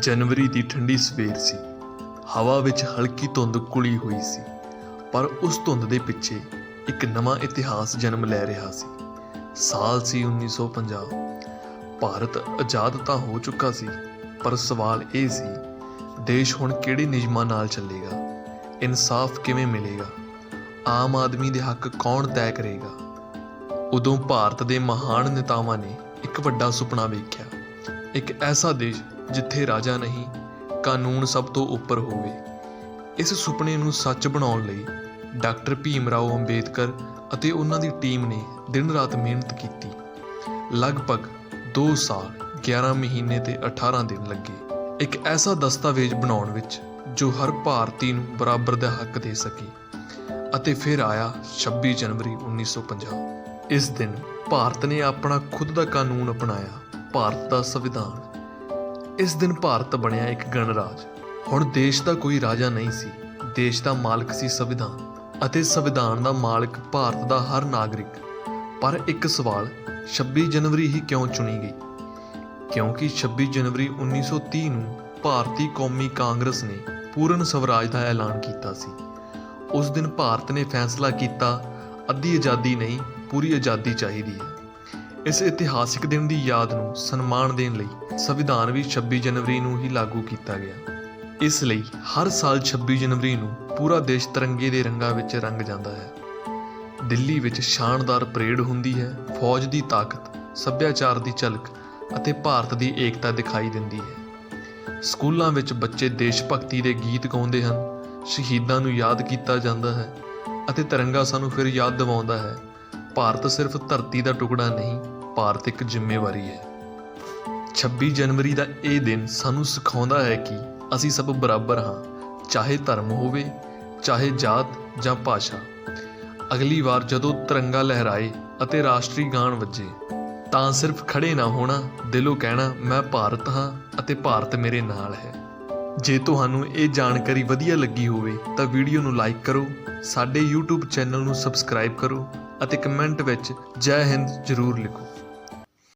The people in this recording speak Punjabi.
ਜਨਵਰੀ ਦੀ ਠੰਡੀ ਸਵੇਰ ਸੀ। ਹਵਾ ਵਿੱਚ ਹਲਕੀ ਧੁੰਦ ਕੁਲੀ ਹੋਈ ਸੀ, ਪਰ ਉਸ ਧੁੰਦ ਦੇ ਪਿੱਛੇ ਇੱਕ ਨਵਾਂ ਇਤਿਹਾਸ ਜਨਮ ਲੈ ਰਿਹਾ ਸੀ। ਸਾਲ ਸੀ 1950 ਭਾਰਤ ਆਜ਼ਾਦ ਤਾਂ ਹੋ ਚੁੱਕਾ ਸੀ, ਪਰ ਸਵਾਲ ਇਹ ਸੀ, ਦੇਸ਼ ਹੁਣ ਕਿਹੜੇ ਨਿਯਮਾਂ ਨਾਲ ਚੱਲੇਗਾ? ਇਨਸਾਫ ਕਿਵੇਂ ਮਿਲੇਗਾ? ਆਮ ਆਦਮੀ ਦੇ ਹੱਕ ਕੌਣ ਤੈਅ ਕਰੇਗਾ? ਉਦੋਂ ਭਾਰਤ ਦੇ ਮਹਾਨ ਨੇਤਾਵਾਂ ਨੇ ਇੱਕ ਵੱਡਾ ਸੁਪਨਾ ਵੇਖਿਆ। ਇੱਕ ਐਸਾ ਦੇਸ਼ ਜਿੱਥੇ ਰਾਜਾ ਨਹੀਂ, ਕਾਨੂੰਨ ਸਭ ਤੋਂ ਉੱਪਰ ਹੋਵੇ। ਇਸ ਸੁਪਨੇ ਨੂੰ ਸੱਚ ਬਣਾਉਣ ਲਈ ਡਾਕਟਰ ਭੀਮ ਰਾਓ ਅੰਬੇਦਕਰ ਅਤੇ ਉਹਨਾਂ ਦੀ ਟੀਮ ਨੇ ਦਿਨ ਰਾਤ ਮਿਹਨਤ ਕੀਤੀ। ਲਗਭਗ 2 ਸਾਲ 11 ਮਹੀਨੇ ਤੇ 18 ਦਿਨ ਲੱਗੇ। ਇੱਕ ਐਸਾ ਦਸਤਾਵੇਜ਼ ਬਣਾਉਣ ਵਿੱਚ ਜੋ ਹਰ ਭਾਰਤੀ ਨੂੰ ਬਰਾਬਰ ਦਾ ਹੱਕ ਦੇ ਸਕੇ ਅਤੇ ਫਿਰ ਆਇਆ 26 ਜਨਵਰੀ 1950 ਇਸ ਦਿਨ ਭਾਰਤ ਨੇ ਆਪਣਾ ਖੁਦ ਦਾ ਕਾਨੂੰਨ ਅਪਣਾਇਆ। ਭਾਰਤ ਦਾ ਸੰਵਿਧਾਨ ਇਸ ਦਿਨ ਭਾਰਤ ਬਣਿਆ ਇੱਕ ਗਣਰਾਜ। ਹੁਣ ਦੇਸ਼ ਦਾ ਕੋਈ ਰਾਜਾ ਨਹੀਂ ਸੀ। ਦੇਸ਼ ਦਾ ਮਾਲਕ ਸੀ ਸੰਵਿਧਾਨ ਅਤੇ ਸੰਵਿਧਾਨ ਦਾ ਮਾਲਕ ਭਾਰਤ ਦਾ ਹਰ ਨਾਗਰਿਕ। ਪਰ ਇੱਕ ਸਵਾਲ 26 ਜਨਵਰੀ ਹੀ ਕਿਉਂ ਚੁਣੀ ਗਈ? ਕਿਉਂਕਿ 26 ਜਨਵਰੀ 1930 ਨੂੰ ਭਾਰਤੀ ਕੌਮੀ ਕਾਂਗਰਸ ਨੇ ਪੂਰਨ ਸਵਰਾਜ ਦਾ ਐਲਾਨ ਕੀਤਾ ਸੀ। ਉਸ ਦਿਨ ਭਾਰਤ ਨੇ ਫੈਸਲਾ ਕੀਤਾ, ਅੱਧੀ ਆਜ਼ਾਦੀ ਨਹੀਂ, ਪੂਰੀ ਆਜ਼ਾਦੀ ਚਾਹੀਦੀ ਹੈ। ਇਸ ਇਤਿਹਾਸਿਕ ਦਿਨ ਦੀ ਯਾਦ ਨੂੰ ਸਨਮਾਨ ਦੇਣ ਲਈ ਸੰਵਿਧਾਨ ਵੀ 26 ਜਨਵਰੀ ਨੂੰ ਹੀ ਲਾਗੂ ਕੀਤਾ ਗਿਆ। ਇਸ ਲਈ ਹਰ ਸਾਲ 26 ਜਨਵਰੀ ਨੂੰ ਪੂਰਾ ਦੇਸ਼ ਤਿਰੰਗੇ ਦੇ ਰੰਗਾਂ ਵਿੱਚ ਰੰਗ ਜਾਂਦਾ ਹੈ। ਦਿੱਲੀ ਵਿੱਚ ਸ਼ਾਨਦਾਰ ਪਰੇਡ ਹੁੰਦੀ ਹੈ, ਫੌਜ ਦੀ ਤਾਕਤ, ਸੱਭਿਆਚਾਰ ਦੀ ਝਲਕ ਅਤੇ ਭਾਰਤ ਦੀ ਏਕਤਾ ਦਿਖਾਈ ਦਿੰਦੀ ਹੈ। ਸਕੂਲਾਂ ਵਿੱਚ ਬੱਚੇ ਦੇਸ਼ ਭਗਤੀ ਦੇ ਗੀਤ ਗਾਉਂਦੇ ਹਨ, ਸ਼ਹੀਦਾਂ ਨੂੰ ਯਾਦ ਕੀਤਾ ਜਾਂਦਾ ਹੈ ਅਤੇ ਤਿਰੰਗਾ ਸਾਨੂੰ ਫਿਰ ਯਾਦ ਦਿਵਾਉਂਦਾ ਹੈ। ਭਾਰਤ ਸਿਰਫ ਧਰਤੀ ਦਾ ਟੁਕੜਾ ਨਹੀਂ ਭਾਰਤ ਇੱਕ ਜ਼ਿੰਮੇਵਾਰੀ ਹੈ। 26 ਜਨਵਰੀ ਦਾ ਇਹ ਦਿਨ ਸਾਨੂੰ ਸਿਖਾਉਂਦਾ ਹੈ ਕਿ ਅਸੀਂ ਸਭ ਬਰਾਬਰ ਹਾਂ, ਚਾਹੇ ਧਰਮ ਹੋਵੇ, ਚਾਹੇ ਜਾਤ ਜਾਂ ਭਾਸ਼ਾ। ਅਗਲੀ ਵਾਰ ਜਦੋਂ ਤਿਰੰਗਾ ਲਹਿਰਾਏ ਅਤੇ ਰਾਸ਼ਟਰੀ ਗਾਣ ਵੱਜੇ, ਤਾਂ ਸਿਰਫ ਖੜੇ ਨਾ ਹੋਣਾ, ਦਿਲੋਂ ਕਹਿਣਾ, ਮੈਂ ਭਾਰਤ ਹਾਂ ਅਤੇ ਭਾਰਤ ਮੇਰੇ ਨਾਲ ਹੈ। ਜੇ ਤੁਹਾਨੂੰ ਇਹ ਜਾਣਕਾਰੀ ਵਧੀਆ ਲੱਗੀ ਹੋਵੇ, ਤਾਂ ਵੀਡੀਓ ਨੂੰ ਲਾਈਕ ਕਰੋ, ਸਾਡੇ YouTube ਚੈਨਲ ਨੂੰ ਸਬਸਕ੍ਰਾਈਬ ਕਰੋ ਅਤੇ ਕਮੈਂਟ ਵਿੱਚ ਜੈ ਹਿੰਦ ਜ਼ਰੂਰ ਲਿਖੋ।